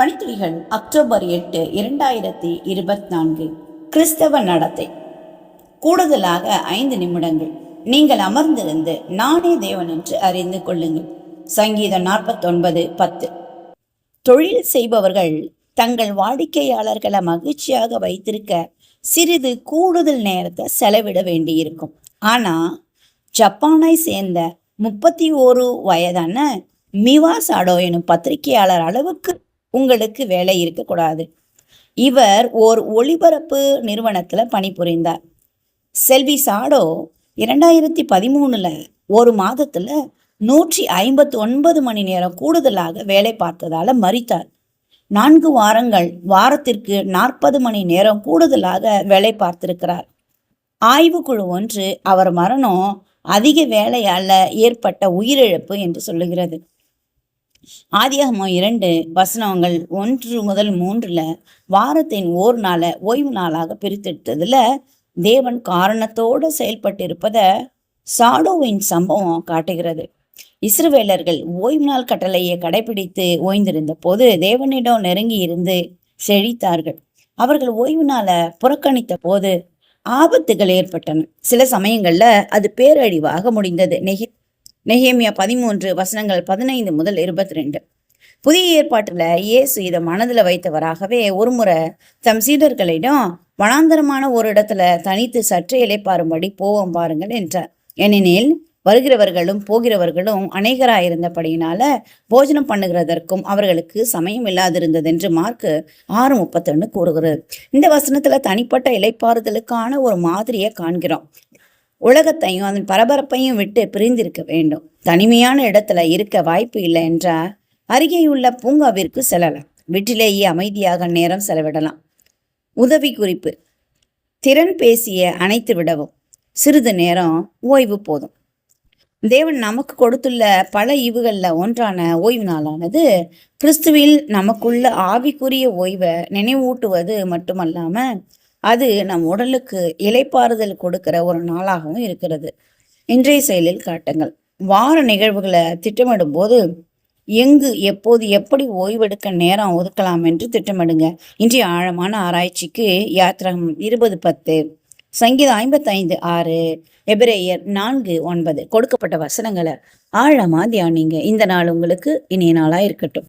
பணித்துளிகள் October எட்டு இரண்டாயிரத்தி இருபத்தி நான்கு கிறிஸ்தவ நடத்தை. கூடுதலாக ஐந்து நிமிடங்கள். நீங்கள் அமர்ந்திருந்து நானே தேவன் என்று அறிந்து கொள்ளுங்கள். சங்கீதம் நாற்பத்தொன்பது பத்து. தொழில் செய்பவர்கள் தங்கள் வாடிக்கையாளர்களை மகிழ்ச்சியாக வைத்திருக்க சிறிது கூடுதல் நேரத்தை செலவிட வேண்டியிருக்கும். ஆனா ஜப்பானை சேர்ந்த முப்பத்தி ஓரு வயதான மிவா சாடோ எனும் பத்திரிகையாளர் அளவுக்கு உங்களுக்கு வேலை இருக்கக்கூடாது. இவர் ஓர் ஒளிபரப்பு நிறுவனத்துல பணிபுரிந்தார். செல்வி சாடோ இரண்டாயிரத்தி பதிமூணுல ஒரு மாதத்துல நூற்றி ஐம்பத்தி ஒன்பது மணி நேரம் கூடுதலாக வேலை பார்த்ததால மறித்தார் நான்கு வாரங்கள் வாரத்திற்கு நாற்பது மணி நேரம் கூடுதலாக வேலை பார்த்திருக்கிறார். ஆய்வுக்குழு ஒன்று அவர் மரணம் அதிக வேலையால ஏற்பட்ட உயிரிழப்பு என்று சொல்லுகிறது. ஆதியாகமம் இரண்டு வசனங்கள் ஒன்று முதல் மூன்றுல வாரத்தின் ஓர் நாளை ஓய்வு நாளாக பிரித்தெடுத்ததுல தேவன் காரணத்தோடு செயல்பட்டிருப்பதை சாடோவின் சம்பவம் காட்டுகிறது. இஸ்ரவேலர்கள் ஓய்வு நாள் கட்டளையை கடைபிடித்து ஓய்ந்திருந்த போது தேவனிடம் நெருங்கி இருந்து செழித்தார்கள். அவர்கள் ஓய்வு நாளை புறக்கணித்த போது ஆபத்துகள் ஏற்பட்டன. சில சமயங்கள்ல அது பேரழிவாக முடிந்தது. நெகி நெஹேமியா பதிமூன்று வசனங்கள் பதினைந்து முதல் இருபத்தி ரெண்டு புதிய ஏற்பாட்டில் இயேசு இதை மனதில் வைத்தவராகவே ஒருமுறை தம் சீடர்களிடம் வனாந்தரமான ஒரு இடத்துல தனித்து சற்றே இலைப்பாரும்படி போவோம் பாருங்கள் என்றார். ஏனெனில் வருகிறவர்களும் போகிறவர்களும் அநேகராயிருந்தபடியினால போஜனம் பண்ணுகிறதற்கும் அவர்களுக்கு சமயம் இல்லாதிருந்தது என்று மார்க்கு ஆறு முப்பத்தொன்னு கூறுகிறது. இந்த வசனத்துல தனிப்பட்ட இலைப்பாறுதலுக்கான ஒரு மாதிரியை காண்கிறோம். உலகத்தையும் அதன் பரபரப்பையும் விட்டு பிரிந்திருக்க வேண்டும். தனிமையான இடத்துல இருக்க வாய்ப்பு இல்லை என்றால் அருகேயுள்ள பூங்காவிற்கு செல்லலாம். வீட்டிலேயே அமைதியாக நேரம் செலவிடலாம். உதவி குறிப்பு திறன் பேசிய அணைத்து விடவும். சிறிது நேரம் ஓய்வு போதும். தேவன் நமக்கு கொடுத்துள்ள பல ஈவுகளில் ஒன்றான ஓய்வு நாளானது கிறிஸ்துவில் நமக்குள்ள ஆவிக்குரிய ஓய்வை நினைவூட்டுவது மட்டுமல்லாமல் அது நம் உடலுக்கு இலைப்பாறுதல் கொடுக்கிற ஒரு நாளாகவும் இருக்கிறது. இன்றைய செயலில் காட்டுங்கள். வார நிகழ்வுகளை திட்டமிடும் போது எங்கு எப்போது எப்படி ஓய்வெடுக்க நேரம் ஒதுக்கலாம் என்று திட்டமிடுங்க. இன்றைய ஆழமான ஆராய்ச்சிக்கு யாத்திரம் இருபது பத்து சங்கீதம் ஐம்பத்தைந்து ஆறு எபிரேயர் நான்கு ஒன்பது. கொடுக்கப்பட்ட வசனங்களை ஆழமாக தியானிங்க. இந்த நாள் உங்களுக்கு இனிய நாளாக இருக்கட்டும்.